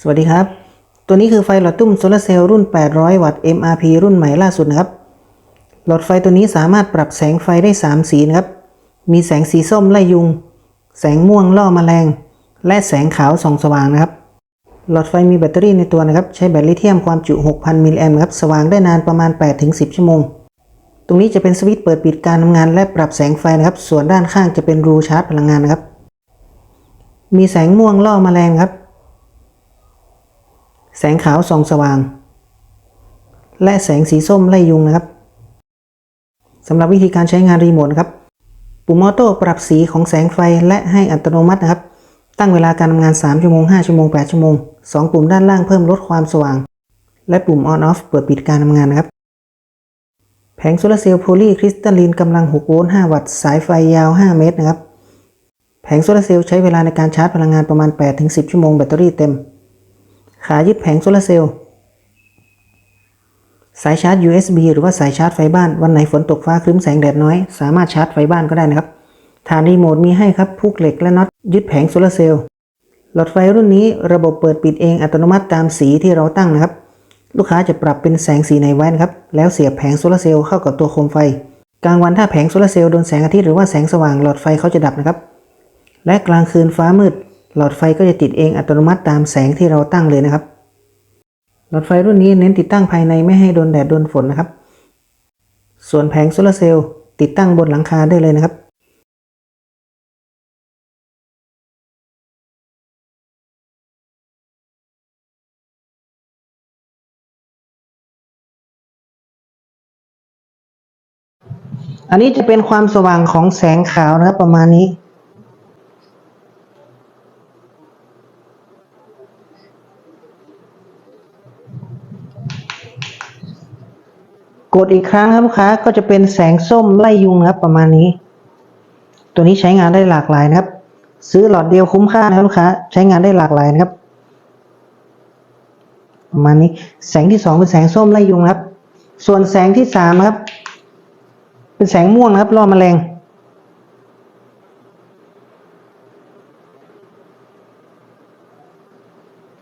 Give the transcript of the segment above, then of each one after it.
สวัสดีครับ ตัวนี้คือไฟหลอดตุ้มโซลาร์เซลล์รุ่น 800 วัตต์ MRP รุ่นใหม่ล่าสุดนะครับ หลอดไฟตัวนี้สามารถปรับแสงไฟได้ 3 สีนะครับ มีแสงสีส้มไล่ยุง แสงม่วงล่อแมลง และแสงขาวส่องสว่างนะครับ หลอดไฟมีแบตเตอรี่ในตัวนะครับ ใช้แบตลิเธียมความจุ 6,000 มิลลิแอมป์ครับ สว่างได้นานประมาณ 8-10 ชั่วโมง ตรงนี้จะเป็นสวิตช์เปิดปิดการทำงานและปรับแสงไฟนะครับ ส่วนด้านข้างจะเป็นรูชาร์จพลังงานนะครับ มีแสงม่วงล่อแมลงครับ แสงขาวส่องสว่าง และแสงสีส้มไล่ยุงนะครับสำหรับวิธีการใช้งานรีโมทนะครับ ปุ่มออโต้ปรับสีของแสงไฟและให้อัตโนมัตินะครับ ตั้งเวลาการทำงาน 3 ชั่วโมง 5 ชั่วโมง 8 ชั่วโมง 2 ปุ่มด้านล่างเพิ่มลดความสว่าง และปุ่ม on off เปิดปิดการทำงานนะครับ แผงโซลาร์เซลล์โพลีคริสตัลลินกำลัง 6 โวลต์ 5 วัตต์ สายไฟยาว 5 เมตรนะครับ แผงโซลาร์เซลล์ใช้เวลาในการชาร์จพลังงานประมาณ 8-10 ชั่วโมงแบตเตอรี่เต็ม ขายึดแผงโซลาร์เซลล์สายชาร์จ USB หรือว่าสายชาร์จไฟบ้าน วันไหนฝนตกฟ้าครึ้มแสงแดดน้อย สามารถชาร์จไฟบ้านก็ได้นะครับฐานรีโมทมีให้ครับพุกเหล็กและน็อตยึดแผงโซลาร์เซลล์หลอดไฟรุ่นนี้ระบบเปิดปิดเองอัตโนมัติตามสีที่เราตั้งนะครับ ลูกค้าจะปรับเป็นแสงสีในไว้นะครับ แล้วเสียบแผงโซลาร์เซลล์เข้ากับตัวโคมไฟ กลางวันถ้าแผงโซลาร์เซลล์โดนแสงอาทิตย์หรือว่าแสงสว่างหลอดไฟเขาจะดับนะครับ และกลางคืนฟ้ามืด หลอดไฟก็จะติดเองอัตโนมัติตามแสงที่เราตั้งเลยนะครับ หลอดไฟรุ่นนี้เน้นติดตั้งภายในไม่ให้โดนแดดโดนฝนนะครับ ส่วนแผงโซลาร์เซลล์ติดตั้งบนหลังคาได้เลยนะครับอันนี้จะเป็นความสว่างของแสงขาวนะครับประมาณนี้ กดอีกครั้งครับลูกค้าก็จะเป็นแสงส้มไล่ยุงนะครับประมาณนี้ ตัวนี้ใช้งานได้หลากหลายนะครับ ซื้อหลอดเดียวคุ้มค่านะครับลูกค้า ใช้งานได้หลากหลายนะครับ ประมาณนี้แสงที่สองเป็นแสงส้มไล่ยุงครับ ส่วนแสงที่สามครับ เป็นแสงม่วงนะครับล่อแมลง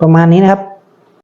ประมาณนี้นะครับ